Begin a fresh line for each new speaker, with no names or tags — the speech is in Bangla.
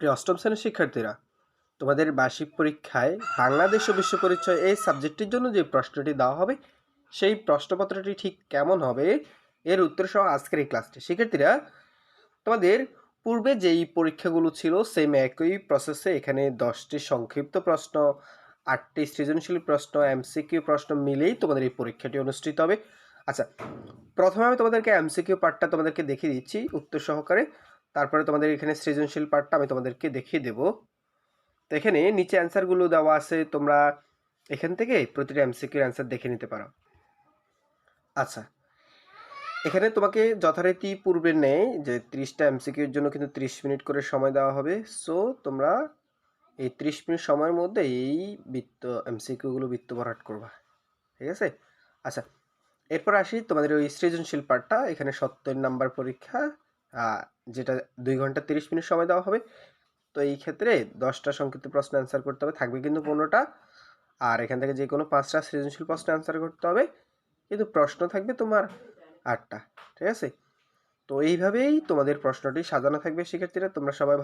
প্রিয় অষ্টম শ্রেণির শিক্ষার্থীরা, তোমাদের বার্ষিক পরীক্ষায় বাংলাদেশ ও বিশ্ব পরিচয় এই সাবজেক্টের জন্য যে প্রশ্নটি দেওয়া হবে, সেই প্রশ্নপত্রটি ঠিক কেমন হবে? এর উত্তর সহ আজকের এই ক্লাসটি। শিক্ষার্থীরা, তোমাদের পূর্বে যেই পরীক্ষাগুলো ছিল সেম একই প্রসেসে এখানে দশটি সংক্ষিপ্ত প্রশ্ন, আটটি সৃজনশীল প্রশ্ন এমসিকিউ প্রশ্ন মিলেই তোমাদের এই পরীক্ষাটি অনুষ্ঠিত হবে। আচ্ছা প্রথমে আমি তোমাদেরকে এমসিকিউ পার্টটা তোমাদেরকে দেখিয়ে দিচ্ছি উত্তর সহকারে। তারপরে তোমাদের এখানে সৃজনশীল পার্টটা আমি তোমাদেরকে দেখিয়ে দেব। তো এখানে নিচে অ্যান্সারগুলো দেওয়া আছে, তোমরা এখান থেকে প্রতিটা এমসিকিউর অ্যান্সার দেখে নিতে পারো। আচ্ছা এখানে তোমাকে যথারীতি পূর্বে নেই যে ত্রিশটা এমসিকিউর জন্য কিন্তু ত্রিশ মিনিট করে সময় দেওয়া হবে। সো তোমরা এই ত্রিশ মিনিট সময়ের মধ্যে এই বৃত্ত এমসিকিউগুলো বৃত্ত ভরাট করবা। ঠিক আছে? আচ্ছা এরপর আসি তোমাদের ওই সৃজনশীল পার্টটা এখানে সত্তর নাম্বার পরীক্ষা যেটা দুই ঘণ্টা তিরিশ মিনিট সময় দেওয়া হবে। তো এই ক্ষেত্রে দশটা সংক্ষিপ্ত প্রশ্ন অ্যান্সার করতে হবে। থাকবে কিন্তু পনেরোটা। আর এখান থেকে যে কোনো পাঁচটা সৃজনশীল প্রশ্ন অ্যান্সার করতে হবে। কিন্তু প্রশ্ন থাকবে তোমার আটটা। ঠিক আছে? তো এইভাবেই তোমাদের প্রশ্নটি সাজানো থাকবে শিক্ষার্থীরা। তোমরা সবাই